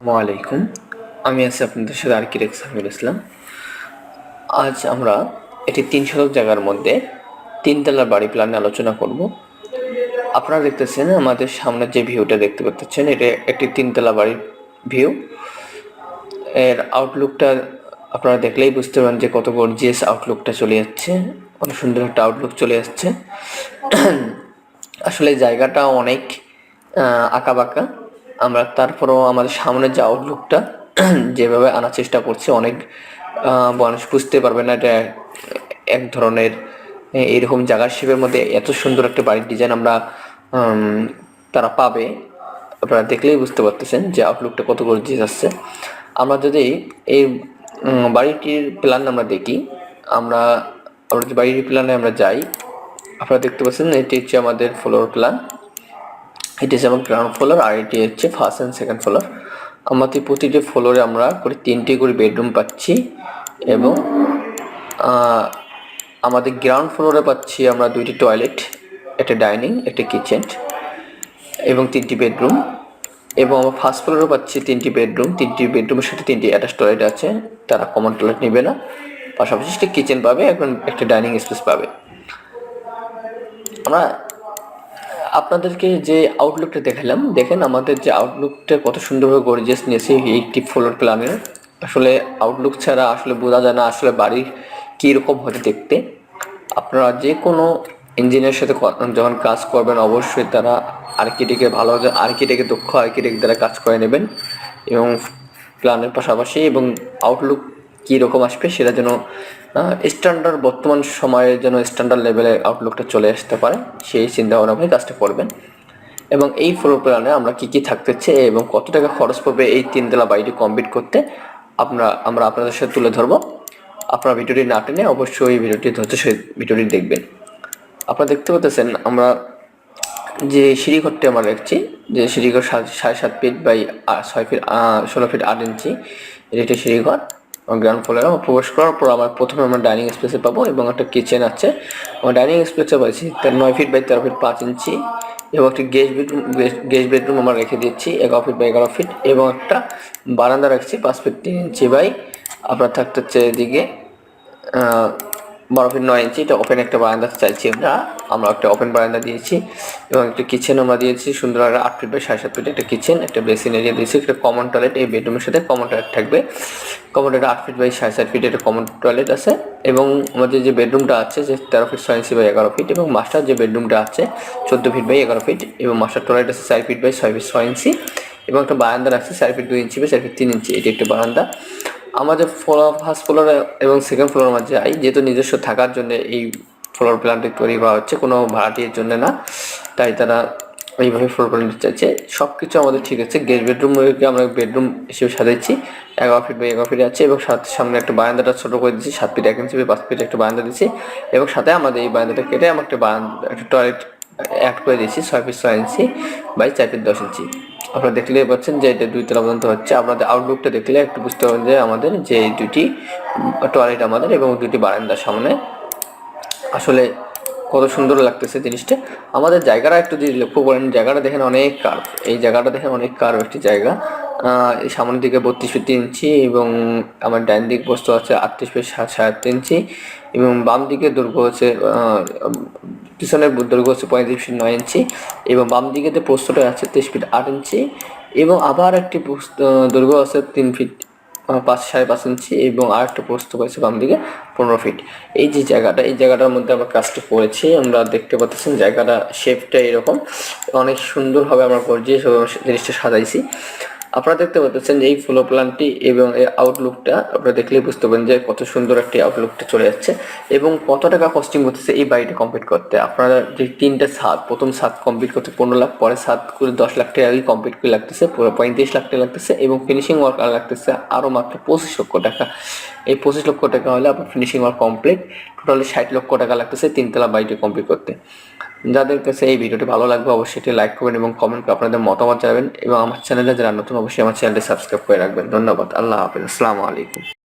আলাইকুম। আমি আছি আপনাদের সাথে আর্কিটেক্ট সামির ইসলাম। আজ আমরা এটি তিন শতক জায়গার মধ্যে তিনতলার বাড়ি প্ল্যানে আলোচনা করব। আপনারা দেখতেছেন আমাদের সামনে যে ভিউটা দেখতে পাচ্ছেন, এটা একটি তিনতলা বাড়ির ভিউ এর আউটলুকটা আপনারা দেখলেই বুঝতে পারেন যে কত গর্জিয়াস আউটলুকটা চলে যাচ্ছে। অনেক সুন্দর একটা আউটলুক চলে যাচ্ছে আসলে জায়গাটা অনেক আঁকা বাঁকা আমরা তারপরেও আমাদের সামনের যে আউটলুকটা যেভাবে আনার চেষ্টা করছি, অনেক মানুষ বুঝতে পারবে না এটা এক ধরনের এরকম জায়গার শেপের মধ্যে এত সুন্দর একটা বাড়ির ডিজাইন আমরা তারা পাবে। আপনারা দেখলেই বুঝতে পারতেছেন যে আউটলুকটা কত গর্জিয়াস আসছে আমরা যদি এই বাড়িটির প্ল্যান আমরা দেখি, আমরা আমরা যে বাড়ির প্ল্যানে আমরা যাই, আপনারা দেখতে পাচ্ছেন এটি হচ্ছে আমাদের ফ্লোর প্ল্যান এটি হচ্ছে আমার গ্রাউন্ড ফ্লোর আর এটি হচ্ছে ফার্স্ট অ্যান্ড সেকেন্ড ফ্লোর আমাদের প্রতিটি ফ্লোরে আমরা করে তিনটি করে বেডরুম পাচ্ছি এবং আমাদের গ্রাউন্ড ফ্লোরে পাচ্ছি আমরা দুইটি টয়লেট একটা ডাইনিং একটা কিচেন এবং তিনটি বেডরুম এবং আমরা ফার্স্ট ফ্লোরে পাচ্ছি তিনটি বেডরুম তিনটি বেডরুমের সাথে তিনটি অ্যাটাচ টয়লেট আছে। তারা কমন টয়লেট নেবে না। পাশাপাশি একটা কিচেন পাবে এবং একটা ডাইনিং স্পেস পাবে। আমরা আপনাদেরকে যে আউটলুকটা দেখালাম, দেখেন আমাদের যে আউটলুকটা কত সুন্দরভাবে গর্জিয়াস নিয়েছে এইটি ফ্লোর প্ল্যানের আসলে আউটলুক ছাড়া আসলে বোঝা যায় না আসলে বাড়ির কীরকম হতে দেখতে। আপনারা যে কোনো ইঞ্জিনিয়ারের সাথে যখন কাজ করবেন, অবশ্যই তারা আর্কিটেক্টে ভালো আর্কিটেক্টে দক্ষ আর্কিটেক্ট দ্বারা কাজ করে নেবেন। এবং প্ল্যানের পাশাপাশি এবং আউটলুক কী রকম আসবে সেটা যেন স্ট্যান্ডার্ড বর্তমান সময়ে যেন স্ট্যান্ডার্ড লেভেলে আউটলুকটা চলে আসতে পারে, সেই চিন্তা ভাবনা করে কাজটা করবেন। এবং এই ফ্লোর প্ল্যানে আমরা কী কী থাকতেছে এবং কত টাকা খরচ পড়বে এই তিনতলা বাড়িটি কমপ্লিট করতে আমরা আমরা আপনাদের সাথে তুলে ধরবো। আপনারা ভিডিওটি না টেনে অবশ্যই ভিডিওটি ধৈর্য সহিত ভিডিওটি দেখবেন। আপনারা দেখতে পাচ্ছেন আমরা যে সিঁড়িঘরটি আমরা দেখছি, যে সিঁড়িঘর সাড়ে সাত ফিট বাই ছয় ফিট ষোলো ফিট আট ইঞ্চি, এটি একটি সিঁড়িঘর গ্রাউন্ড ফ্লোরে প্রবেশ করার পর আমার প্রথমে আমরা ডাইনিং স্পেসে পাবো এবং একটা কিচেন আছে। আমার ডাইনিং স্পেসে পাচ্ছি তার নয় ফিট বাই তেরো ফিট পাঁচ ইঞ্চি এবং একটি গেস্ট বেডরুম গেস্ট বেডরুম আমরা রেখে দিচ্ছি এগারো ফিট বাই এগারো ফিট এবং একটা বারান্দা রাখছি, পাঁচ ফিট তিন ইঞ্চি বাই। আপনার থাকতে হচ্ছে এদিকে বারো ফিট নয় ইঞ্চি, এটা ওপেন একটা বারান্দা চাইছি আমরা। আমরা একটা ওপেন বারান্দা দিয়েছি এবং একটা কিচেন আমরা দিয়েছি। সুন্দর একটা আট ফিট বাই সাড়ে সাত ফিট একটা কিচেন একটা বেসিন এরিয়া দিয়েছি। একটা কমন টয়লেট এই বেডরুমের সাথে কমন টয়লেট থাকবে। কমন টয়লেট আট ফিট বাই সাড়ে সাত ফিট একটা কমন টয়লেট আছে। এবং আমাদের যে বেডরুমটা আছে, যে তেরো ফিট ছয় ইঞ্চি বাই এগারো ফিট এবং মাস্টার যে বেডরুমটা আছে, চোদ্দ ফিট বাই এগারো ফিট এবং মাস্টার টয়লেট আছে চার ফিট বাই ছয় ফিট ছয় ইঞ্চি। এবং একটা বারান্দা আছে চার ফিট দুই ইঞ্চি বাই চার ফিট তিন ইঞ্চি, এটি একটা বারান্দা। আমাদের ফ্লোর ফার্স্ট ফ্লোর এবং সেকেন্ড ফ্লোরের মাঝে যাই যেহেতু নিজস্ব থাকার জন্য এই ফ্লোর প্ল্যানটি তৈরি করা হচ্ছে কোনো ভাড়াটির জন্য না, তাই তারা এইভাবে ফ্লোর প্ল্যান চাইছে। সব কিছু আমাদের ঠিক আছে। গেস্ট বেডরুমকে আমরা বেডরুম হিসেবে সাজাচ্ছি এগারো ফিট বাই এগারো ফিট আছে এবং সাথে সামনে একটা বারান্দাটা ছোটো করে দিচ্ছি সাত ফিট এক ইঞ্চি পাঁচ ফিট একটা বারান্দা দিচ্ছি এবং সাথে আমাদের এই বারান্দাটা কেটে আমার একটা বারান্দা একটা টয়লেট অ্যাড করে দিয়েছি, ছয় পিস ছয় ইঞ্চি বাই চার পিস দশ ইঞ্চি আপনারা দেখলেই পাচ্ছেন যে এটা দুই তলা পর্যন্ত হচ্ছে। আমাদের আউটলুকটা দেখলে একটু বুঝতে পারবেন যে আমাদের যে দুটি টয়লেট আমাদের এবং দুটি বারান্দার সামনে। আসলে কত সুন্দর লাগতেছে জিনিসটা। আমাদের জায়গাটা একটু যদি লক্ষ্য করেন, জায়গাটা দেখেন অনেক কার্ভ এই জায়গাটা দেখেন অনেক কার্ভ একটি জায়গা। সামনের দিকে বত্রিশ ফিট ইঞ্চি এবং আমার ডান দিক বস্তু আছে আটত্রিশ ফিট সাত ইঞ্চি এবং বাম দিকে দৈর্ঘ্য হচ্ছে পিছনের দৈর্ঘ্য হচ্ছে পঁয়ত্রিশ ফিট নয় ইঞ্চি এবং বাম দিকে যে পোস্তটা আছে তেইশ ফিট আট ইঞ্চি এবং আবার একটি পোস্ত দৈর্ঘ্য আছে তিন ফিট পাঁচ, সাড়ে পাঁচ ইঞ্চি এবং আর একটা পোস্ত করেছে বাম দিকে পনেরো ফিট। এই যে জায়গাটা, এই জায়গাটার মধ্যে আমরা কাজটা করেছি, আমরা দেখতে পাচ্ছেন জায়গাটা শেপটা এরকম। অনেক সুন্দরভাবে আমরা করছি জিনিসটা সাজাইছি। আপনারা দেখতে পাচ্ছেন যে এই ফ্লো প্ল্যানটি এবং এই আউটলুকটা আপনারা দেখলেই বুঝতে পারবেন যে কত সুন্দর একটি আউটলুকটা চলে যাচ্ছে এবং কত টাকা কস্টিং করতেছে এই বাড়িটা কমপ্লিট করতে। আপনারা যে তিনটে ছাদ, প্রথম ছাদ কমপ্লিট করতে পনেরো লাখ পরে ছাদ করে দশ লাখ টাকা কমপ্লিট করে লাগতেছে পঁয়ত্রিশ লাখ টাকা লাগতেছে এবং ফিনিশিং ওয়ার্ক আর লাগতেছে আরও মাত্র পঁচিশ লক্ষ টাকা। এই পঁচিশ লক্ষ টাকা হলে আপনার ফিনিশিং ওয়ার্ক কমপ্লিট টোটালি ষাট লক্ষ টাকা লাগতেছে তিনতলা বাড়িটি কমপ্লিট করতে। যাদের কাছে এই ভিডিওটি ভালো লাগবে, অবশ্যই এটি লাইক করবেন এবং কমেন্ট করে আপনাদের মতামত জানাবেন এবং আমার চ্যানেলে যারা নতুন, অবশ্যই আমার চ্যানেলটি সাবস্ক্রাইব করে রাখবেন। ধন্যবাদ। আল্লাহ হাফিজ। আসসালামু আলাইকুম।